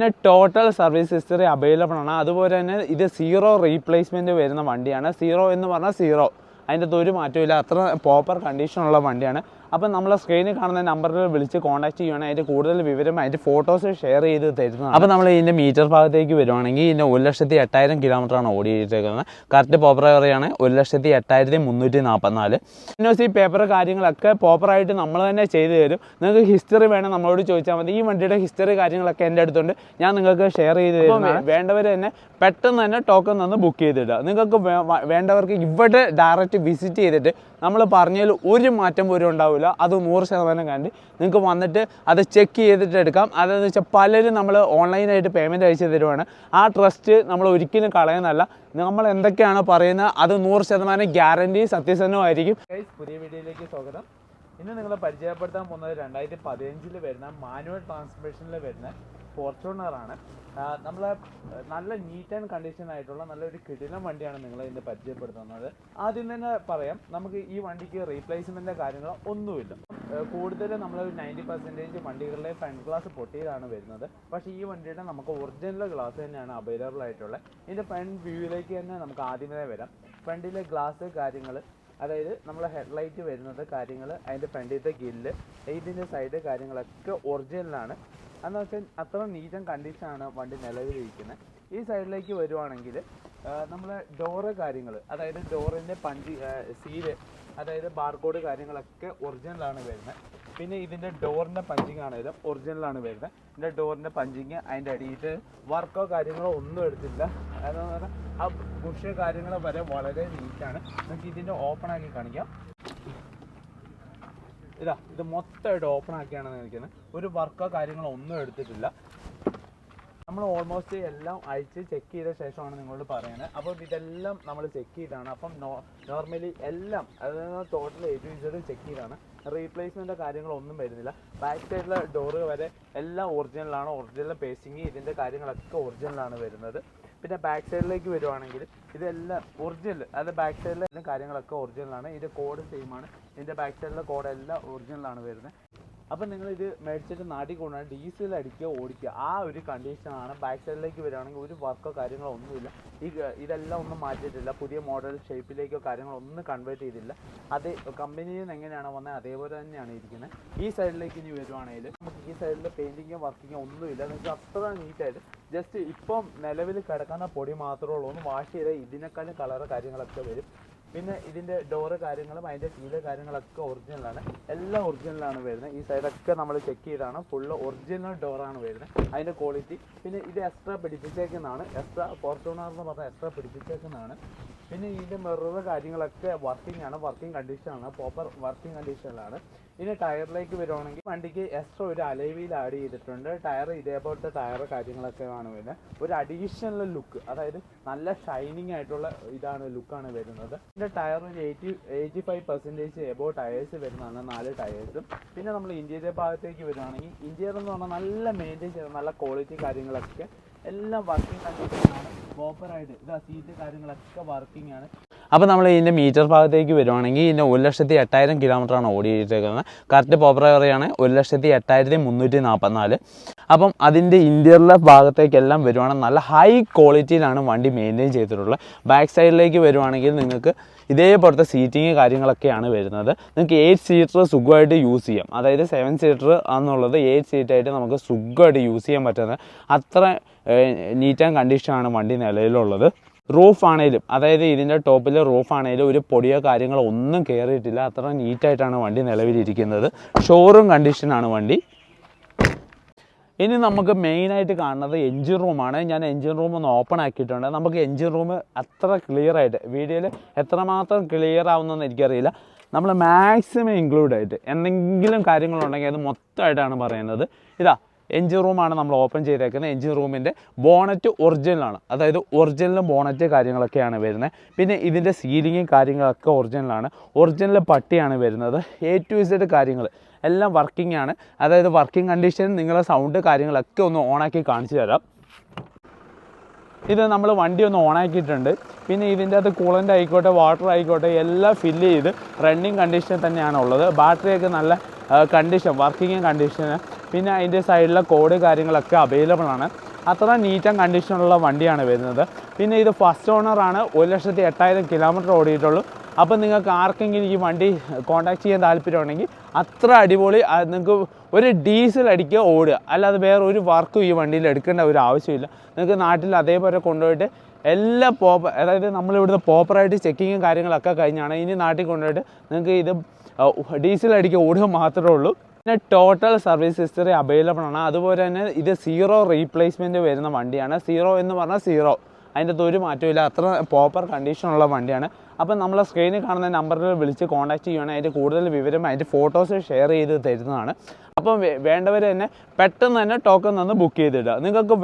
പിന്നെ total service history available ആണ്. അതുപോലെ തന്നെ ഇത് സീറോ റീപ്ലേസ്മെന്റ് വരുന്ന വണ്ടിയാണ്. സീറോ എന്ന് പറഞ്ഞാൽ സീറോ അതിന്റെ അകത്ത് ഒരു മാറ്റമില്ല അത്ര പ്രോപ്പർ കണ്ടീഷനുള്ള വണ്ടിയാണ്. അപ്പം നമ്മൾ സ്ക്രീനിൽ കാണുന്ന നമ്പറിൽ വിളിച്ച് കോൺടാക്ട് ചെയ്യുകയാണെങ്കിൽ അതിന്റെ കൂടുതൽ വിവരം അതിന്റെ ഫോട്ടോസ് ഷെയർ ചെയ്ത് തരുന്നതാണ്. അപ്പോൾ നമ്മൾ ഇതിന്റെ മീറ്റർ ഭാഗത്തേക്ക് വരുവാണെങ്കിൽ ഇതിന്റെ ഒരു ലക്ഷത്തി എട്ടായിരം കിലോമീറ്ററാണ് ഓടിയിട്ടേക്കുന്നത് കറക്റ്റ് പോപ്പർ പറയുകയാണ് ഒരു ലക്ഷത്തി എട്ടായിരത്തി മുന്നൂറ്റി നാൽപ്പത്തിനാല് എൻ ഒ സി പേപ്പർ കാര്യങ്ങളൊക്കെ പ്രോപ്പറായിട്ട് നമ്മൾ തന്നെ ചെയ്തു തരും. നിങ്ങൾക്ക് ഹിസ്റ്ററി വേണം നമ്മളോട് ചോദിച്ചാൽ മതി. ഈ വണ്ടിയുടെ ഹിസ്റ്ററി കാര്യങ്ങളൊക്കെ എന്റെ അടുത്തുണ്ട്. ഞാൻ നിങ്ങൾക്ക് ഷെയർ ചെയ്ത് തരും വേണ്ടവർ തന്നെ പെട്ടെന്ന് തന്നെ ടോക്കൺ തന്ന് ബുക്ക് ചെയ്തിടുക. നിങ്ങൾക്ക് വേണ്ടവർക്ക് ഇവിടെ ഡയറക്റ്റ് വിസിറ്റ് ചെയ്തിട്ട് നമ്മൾ പറഞ്ഞതിൽ ഒരു മാറ്റം പോലും ഉണ്ടാവില്ല. അത് നൂറ് ശതമാനം കണ്ട് നിങ്ങൾക്ക് വന്നിട്ട് അത് ചെക്ക് ചെയ്തിട്ട് എടുക്കാം. അതെന്ന് വെച്ചാൽ പലരും നമ്മൾ ഓൺലൈനായിട്ട് പേയ്മെന്റ് അയച്ചു തരുവാണ്. ആ ട്രസ്റ്റ് നമ്മൾ ഒരിക്കലും കളയുന്നതല്ല. നമ്മൾ എന്തൊക്കെയാണ് പറയുന്നത്? അത് നൂറ് ശതമാനം ഗ്യാരന്റി സത്യസന്ധമായിരിക്കും. പുതിയ വീഡിയോയിലേക്ക് സ്വാഗതം. ഇന്ന് നിങ്ങളെ പരിചയപ്പെടുത്താൻ പോകുന്നത് രണ്ടായിരത്തി പതിനഞ്ചിൽ വരുന്ന മാനുവൽ ട്രാൻസ്മിഷനിൽ വരുന്ന ഫോർച്യൂണറാണ്. നമ്മൾ നല്ല നീറ്റ് ആൻഡ് കണ്ടീഷൻ ആയിട്ടുള്ള നല്ലൊരു കിടിലം വണ്ടിയാണ് നിങ്ങളെ ഇന്ന് പരിചയപ്പെടുത്തുന്നത്. ആദ്യം തന്നെ പറയാം നമുക്ക് ഈ വണ്ടിക്ക് റീപ്ലേസ്മെന്റ് കാര്യങ്ങൾ ഒന്നുമില്ല. കൂടുതൽ നമ്മൾ നയന്റി പെർസെന്റേജ് വണ്ടികളിലെ ഫ്രണ്ട് ഗ്ലാസ് പൊട്ടിയതാണ് വരുന്നത്. പക്ഷേ ഈ വണ്ടിയുടെ നമുക്ക് ഒറിജിനൽ ഗ്ലാസ് തന്നെയാണ് അവൈലബിൾ ആയിട്ടുള്ളത്. ഇതിന്റെ ഫ്രണ്ട് വ്യൂവിലേക്ക് തന്നെ നമുക്ക് ആദ്യമേ വരാം. ഫ്രണ്ടിലെ ഗ്ലാസ് കാര്യങ്ങൾ അതായത് നമ്മളെ ഹെഡ്ലൈറ്റ് വരുന്നത് കാര്യങ്ങൾ അതിന്റെ ഫ്രണ്ടിലത്തെ ഗില്ല് ഇതിന്റെ സൈഡ് കാര്യങ്ങളൊക്കെ ഒറിജിനലാണ് എന്ന് വെച്ചാൽ അത്ര നീറ്റ് കണ്ടീഷനാണ് വണ്ടി നിലവിലിരിക്കുന്നത് ഈ സൈഡിലേക്ക് വരുവാണെങ്കിൽ നമ്മൾ ഡോറ് കാര്യങ്ങൾ അതായത് ഡോറിന്റെ പഞ്ചി സീൽ അതായത് ബാർകോഡ് കാര്യങ്ങളൊക്കെ ഒറിജിനലാണ് വരുന്നത് പിന്നെ ഇതിന്റെ ഡോറിന്റെ പഞ്ചിങ് ആണെങ്കിലും ഒറിജിനലാണ് വരുന്നത്. ഇതിന്റെ ഡോറിന്റെ പഞ്ചിങ് അതിന്റെ അടിയിൽ വർക്കോ കാര്യങ്ങളോ ഒന്നും എടുത്തില്ല അതെന്ന് പറഞ്ഞാൽ ആ ബുഷ് കാര്യങ്ങൾ വരെ വളരെ നീറ്റാണ് നമുക്ക് ഇതിന്റെ ഓപ്പൺ ആക്കി കാണിക്കാം. ഇതാ ഇത് മൊത്തമായിട്ട് ഓപ്പൺ ആക്കിയാണ് നിൽക്കുന്നത്. ഒരു വർക്കോ കാര്യങ്ങളോ ഒന്നും എടുത്തിട്ടില്ല. നമ്മൾ ഓൾമോസ്റ്റ് എല്ലാം അയച്ച് ചെക്ക് ചെയ്ത ശേഷമാണ് നിങ്ങളോട് പറയുന്നത് അപ്പോൾ ഇതെല്ലാം നമ്മൾ ചെക്ക് ചെയ്താണ്. അപ്പം നോർമലി എല്ലാം അതായത് total A to Z check ചെയ്താണ്. റീപ്ലേസ്മെന്റ് കാര്യങ്ങളൊന്നും വരുന്നില്ല. ബാക്ക് സൈഡിലെ ഡോറ് വരെ എല്ലാം ഒറിജിനലാണ് ഒറിജിനൽ പേസ്റ്റിങ് ഇതിന്റെ കാര്യങ്ങളൊക്കെ ഒറിജിനലാണ് വരുന്നത്. പിന്നെ ബാക്ക് സൈഡിലേക്ക് വരുവാണെങ്കിൽ ഇതെല്ലാം ഒറിജിനൽ അത് ബാക്ക് സൈഡിലെ കാര്യങ്ങളൊക്കെ ഒറിജിനലാണ് ഇതിന്റെ കോഡ് സെയിം ആണ്. ഇതിന്റെ ബാക്ക് സൈഡിലെ കോഡ് എല്ലാം ഒറിജിനലാണ് വരുന്നത്. അപ്പം നിങ്ങൾ ഇത് മേടിച്ചിട്ട് നാട്ടിൽ കൊണ്ടുപോയി ഡീസൽ അടിക്കുക ഓടിക്കുക. ആ ഒരു കണ്ടീഷനാണ് ബാക്ക് സൈഡിലേക്ക് വരികയാണെങ്കിൽ ഒരു വർക്കോ കാര്യങ്ങളോ ഒന്നുമില്ല. ഈ ഇതെല്ലാം ഒന്നും മാറ്റിയിട്ടില്ല. പുതിയ മോഡൽ ഷേപ്പിലേക്കോ കാര്യങ്ങളോ ഒന്നും കൺവേർട്ട് ചെയ്തില്ല. അത് കമ്പനിയിൽ നിന്ന് എങ്ങനെയാണ് വന്നത് അതേപോലെ തന്നെയാണ് ഇരിക്കുന്നത്. ഈ സൈഡിലേക്ക് ഇനി വരുവാണെങ്കിൽ നമുക്ക് ഈ സൈഡിൽ പെയിന്റിങ്ങോ വർക്കിങ്ങോ ഒന്നുമില്ല. നിങ്ങൾക്ക് അത്ര നീറ്റായിട്ട് ജസ്റ്റ് ഇപ്പം നിലവിൽ കിടക്കുന്ന പൊടി മാത്രമേ ഉള്ളൂ. ഒന്ന് വാഷ് ചെയ്താൽ ഇതിനേക്കാളും കളറ് കാര്യങ്ങളൊക്കെ വരും. പിന്നെ ഇതിന്റെ ഡോറ് കാര്യങ്ങളും അതിന്റെ സീൽ കാര്യങ്ങളൊക്കെ ഒറിജിനലാണ് എല്ലാം ഒറിജിനലാണ് വരുന്നത്. ഈ സൈഡൊക്കെ നമ്മൾ ചെക്ക് ചെയ്താണ്. ഫുള്ള് ഒറിജിനൽ ഡോറാണ് വരുന്നത്. അതിന്റെ ക്വാളിറ്റി പിന്നെ ഇത് എക്സ്ട്രാ പിടിപ്പിച്ചേക്കുന്നതാണ്. എക്സ്ട്രാ ഫോർച്യൂണർ എന്ന് പറഞ്ഞാൽ എക്സ്ട്രാ പിടിപ്പിച്ചേക്കുന്നതാണ്. പിന്നെ ഇതിന്റെ മിറർ കാര്യങ്ങളൊക്കെ വർക്കിംഗ് ആണ് വർക്കിംഗ് കണ്ടീഷനാണ് പ്രോപ്പർ വർക്കിംഗ് കണ്ടീഷനിലാണ് ഇനി ടയറിലേക്ക് വരുവാണെങ്കിൽ വണ്ടിക്ക് എക്സ്ട്രാ ഒരു അലൈവിയിൽ ആഡ് ചെയ്തിട്ടുണ്ട്. ടയർ ഇതേപോലത്തെ ടയർ കാര്യങ്ങളൊക്കെ ആണ് വരുന്നത്. ഒരു അഡീഷണൽ ലുക്ക് അതായത് നല്ല ഷൈനിങ് ആയിട്ടുള്ള ഇതാണ് ലുക്കാണ് വരുന്നത്. ഇതിന്റെ ടയർ ഒരു eighty eighty five percentage above tyres വരുന്നതാണ് നാല് ടയേഴ്സും പിന്നെ നമ്മൾ ഇന്ത്യയുടെ ഭാഗത്തേക്ക് വരുവാണെങ്കിൽ ഇന്ത്യയിൽ എന്ന് പറഞ്ഞാൽ നല്ല മെയിന്റെയിൻ ചെയ്ത നല്ല ക്വാളിറ്റി കാര്യങ്ങളൊക്കെ എല്ലാം വർക്കിംഗ് കണ്ടീഷനാണ് പ്രോപ്പറായിട്ട് സീറ്റ് കാര്യങ്ങളൊക്കെ ആണ്. അപ്പോൾ നമ്മൾ ഇതിന്റെ മീറ്റർ ഭാഗത്തേക്ക് വരുവാണെങ്കിൽ ഇതിന്റെ ഒരു ലക്ഷത്തി എട്ടായിരം കിലോമീറ്ററാണ് ഓടിയിട്ടേക്കുന്നത് കറക്റ്റ് പോപ്പർ പറയുകയാണ് ഒരു ലക്ഷത്തി എട്ടായിരത്തി മുന്നൂറ്റി നാൽപ്പത്തിനാല് അപ്പം അതിന്റെ ഇന്റീരിയർ ഭാഗത്തേക്കെല്ലാം വരുവാണെങ്കിൽ നല്ല ഹൈ ക്വാളിറ്റിയിലാണ് വണ്ടി മെയിന്റെയിൻ ചെയ്തിട്ടുള്ളത്. ബാക്ക് സൈഡിലേക്ക് വരുവാണെങ്കിൽ നിങ്ങൾക്ക് ഇതേപോലത്തെ സീറ്റിങ് കാര്യങ്ങളൊക്കെയാണ് വരുന്നത്. നിങ്ങൾക്ക് എയ്റ്റ് സീറ്റർ സുഖമായിട്ട് യൂസ് ചെയ്യാം. അതായത് സെവൻ സീറ്റർ എന്നുള്ളത് എയ്റ്റ് സീറ്റായിട്ട് നമുക്ക് സുഖമായിട്ട് യൂസ് ചെയ്യാൻ പറ്റുന്നത്. അത്ര നീറ്റ് ആൻഡ് കണ്ടീഷനാണ് വണ്ടി നിലയിലുള്ളത് റൂഫ് ആണേലും അതായത് ഇതിന്റെ ടോപ്പിൽ റൂഫ് ആണേലും ഒരു പൊടിയോ കാര്യങ്ങളോ ഒന്നും കയറിയിട്ടില്ല അത്ര നീറ്റായിട്ടാണ് വണ്ടി നിലവിലിരിക്കുന്നത്. ഷോറൂം കണ്ടീഷനാണ് വണ്ടി. ഇനി നമുക്ക് മെയിനായിട്ട് കാണുന്നത് എൻജിൻ റൂമാണ് ഞാൻ എൻജിൻ റൂം ഒന്ന് ഓപ്പൺ ആക്കിയിട്ടുണ്ട്. നമുക്ക് എൻജിൻ റൂം അത്ര ക്ലിയർ ആയിട്ട് വീഡിയോയിൽ എത്രമാത്രം ക്ലിയർ ആവുന്നതെന്ന് എനിക്കറിയില്ല. നമ്മൾ മാക്സിമം ഇൻക്ലൂഡ് ആയിട്ട് എന്തെങ്കിലും കാര്യങ്ങളുണ്ടെങ്കിൽ അത് മൊത്തമായിട്ടാണ് പറയുന്നത്. ഇതാ എൻജിൻ റൂമാണ് നമ്മൾ ഓപ്പൺ ചെയ്തേക്കുന്നത്. എൻജിൻ റൂമിന്റെ ബോണറ്റ് ഒറിജിനലാണ് അതായത് ഒറിജിനൽ ബോണറ്റ് കാര്യങ്ങളൊക്കെയാണ് വരുന്നത്. പിന്നെ ഇതിന്റെ സീലിങ്ങും കാര്യങ്ങളൊക്കെ ഒറിജിനലാണ് ഒറിജിനൽ പട്ടിയാണ് വരുന്നത്. എ ടു ഇസഡ് കാര്യങ്ങൾ എല്ലാം വർക്കിംഗ് ആണ്. അതായത് വർക്കിംഗ് കണ്ടീഷൻ നിങ്ങളെ സൗണ്ട് കാര്യങ്ങളൊക്കെ ഒന്ന് ഓണാക്കി കാണിച്ചു തരാം. ഇത് നമ്മൾ വണ്ടി ഒന്ന് ഓണാക്കിയിട്ടുണ്ട് പിന്നെ ഇതിന്റെ അകത്ത് കൂളന്റ് ആയിക്കോട്ടെ വാട്ടർ ആയിക്കോട്ടെ എല്ലാം ഫില്ല് ചെയ്ത് റണ്ണിങ് കണ്ടീഷനിൽ തന്നെയാണ് ഉള്ളത്. ബാറ്ററിയൊക്കെ നല്ല കണ്ടീഷൻ വർക്കിംഗ് കണ്ടീഷന് പിന്നെ അതിന്റെ സൈഡിലെ കോഡ് കാര്യങ്ങളൊക്കെ അവൈലബിൾ ആണ്. അത്ര നീറ്റ് ആൻഡ് കണ്ടീഷനുള്ള വണ്ടിയാണ് വരുന്നത്. പിന്നെ ഇത് ഫസ്റ്റ് ഓണറാണ് ഒരു ലക്ഷത്തി എട്ടായിരം കിലോമീറ്റർ ഓടിയിട്ടുള്ളൂ. അപ്പോൾ നിങ്ങൾക്ക് ആർക്കെങ്കിലും ഈ വണ്ടി കോൺടാക്ട് ചെയ്യാൻ താല്പര്യമുണ്ടെങ്കിൽ അത്ര അടിപൊളി നിങ്ങൾക്ക് ഒരു ഡീസൽ അടിക്കുക ഓടുക. അല്ലാതെ വേറെ ഒരു വർക്കും ഈ വണ്ടിയിൽ എടുക്കേണ്ട ഒരു ആവശ്യമില്ല. നിങ്ങൾക്ക് നാട്ടിൽ അതേപോലെ കൊണ്ടുപോയിട്ട് എല്ലാ പോപ്പ അതായത് നമ്മളിവിടുത്തെ പ്രോപ്പറായിട്ട് ചെക്കിങ്ങും കാര്യങ്ങളൊക്കെ കഴിഞ്ഞാണ് ഇനി നാട്ടിൽ കൊണ്ടുപോയിട്ട് നിങ്ങൾക്ക് ഇത് ഡീസൽ അടിക്കുക ഓടുക മാത്രമേ ഉള്ളൂ. പിന്നെ ടോട്ടൽ സർവീസ് ഹിസ്റ്ററി അവൈലബിൾ ആണ്. അതുപോലെ തന്നെ ഇത് സീറോ റീപ്ലേസ്മെന്റ് വരുന്ന വണ്ടിയാണ്. സീറോ എന്ന് പറഞ്ഞാൽ സീറോ അതിന്റെ ഒരു മാറ്റമില്ല അത്ര പ്രോപ്പർ കണ്ടീഷനുള്ള വണ്ടിയാണ്. അപ്പം നമ്മളെ സ്ക്രീനിൽ കാണുന്ന നമ്പറിൽ വിളിച്ച് കോൺടാക്ട് ചെയ്യുകയാണെങ്കിൽ അതിന്റെ കൂടുതൽ വിവരം അതിന്റെ ഫോട്ടോസ് ഷെയർ ചെയ്ത് തരുന്നതാണ്. അപ്പം വേണ്ടവർ തന്നെ പെട്ടെന്ന് തന്നെ ടോക്കൺ തന്ന് ബുക്ക് ചെയ്തിടുക. നിങ്ങൾക്ക്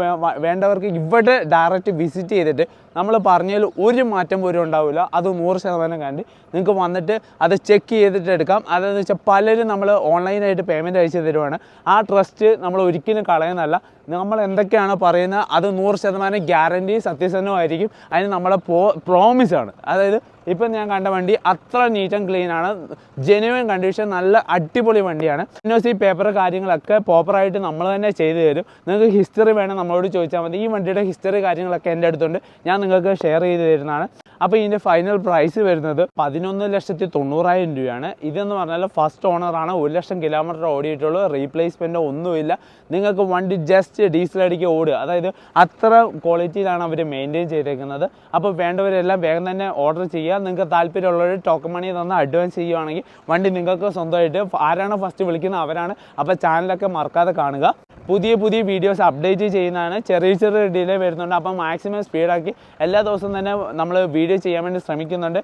വേണ്ടവർക്ക് ഇവിടെ ഡയറക്റ്റ് വിസിറ്റ് ചെയ്തിട്ട് നമ്മൾ പറഞ്ഞതിൽ ഒരു മാറ്റം പോലും ഉണ്ടാവില്ല. അത് നൂറ് ശതമാനം കണ്ട് നിങ്ങൾക്ക് വന്നിട്ട് അത് ചെക്ക് ചെയ്തിട്ട് എടുക്കാം. അതെന്ന് വെച്ചാൽ പലരും നമ്മൾ ഓൺലൈനായിട്ട് പേയ്മെന്റ് അയച്ചു തരുവാണ്. ആ ട്രസ്റ്റ് നമ്മൾ ഒരിക്കലും കളയുന്നതല്ല. നമ്മൾ എന്തൊക്കെയാണ് പറയുന്നത്? അത് നൂറ് ശതമാനം ഗ്യാരന്റി സത്യസന്ധമായിരിക്കും. അതിന് നമ്മളെ പ്രോ പ്രോമിസാണ് അതായത് ഇപ്പം ഞാൻ കണ്ട വണ്ടി അത്ര നീറ്റ് ആൻഡ് ക്ലീൻ ആണ്. ജെനുവൻ കണ്ടീഷൻ നല്ല അടിപൊളി വണ്ടിയാണ്. എൻ ഒ സി പേപ്പർ കാര്യങ്ങളൊക്കെ പ്രോപ്പറായിട്ട് നമ്മൾ തന്നെ ചെയ്തു തരും. നിങ്ങൾക്ക് ഹിസ്റ്ററി വേണം നമ്മളോട് ചോദിച്ചാൽ മതി. ഈ വണ്ടിയുടെ ഹിസ്റ്ററി കാര്യങ്ങളൊക്കെ എന്റെ അടുത്തുണ്ട്. ഞാൻ നിങ്ങൾക്ക് ഷെയർ ചെയ്ത് തരുന്നതാണ്. അപ്പോൾ ഇതിന്റെ ഫൈനൽ പ്രൈസ് വരുന്നത് പതിനൊന്ന് ലക്ഷത്തി തൊണ്ണൂറായിരം രൂപയാണ്. ഇതെന്ന് പറഞ്ഞാൽ ഫസ്റ്റ് ഓണറാണ് ഒരു ലക്ഷം കിലോമീറ്റർ ഓടിയിട്ടുള്ളൂ. റീപ്ലേസ്മെന്റോ ഒന്നുമില്ല നിങ്ങൾക്ക് വണ്ടി ജസ്റ്റ് ഡീസൽ അടിക്കുക ഓടുക. അതായത് അത്ര ക്വാളിറ്റിയിലാണ് അവർ മെയിന്റെയിൻ ചെയ്തേക്കുന്നത്. അപ്പോൾ വേണ്ടവരെല്ലാം വേഗം തന്നെ ഓർഡർ ചെയ്യുക. നിങ്ങൾക്ക് താല്പര്യമുള്ളവർ ടോക്കൺ മണി തന്ന അഡ്വാൻസ് ചെയ്യുവാണെങ്കിൽ വണ്ടി നിങ്ങൾക്ക് സ്വന്തമായിട്ട് ആരാണ് ഫസ്റ്റ് വിളിക്കുന്നത് അവരാണ്. അപ്പോൾ ചാനലൊക്കെ മറക്കാതെ കാണുക. പുതിയ പുതിയ വീഡിയോസ് അപ്ഡേറ്റ് ചെയ്യുന്നതാണ്. ചെറിയ ചെറിയ ഡിലേ വരുന്നുണ്ട്. അപ്പം മാക്സിമം സ്പീഡാക്കി എല്ലാ ദിവസവും തന്നെ നമ്മൾ വീഡിയോ ചെയ്യാൻ വേണ്ടി ശ്രമിക്കുന്നുണ്ട്.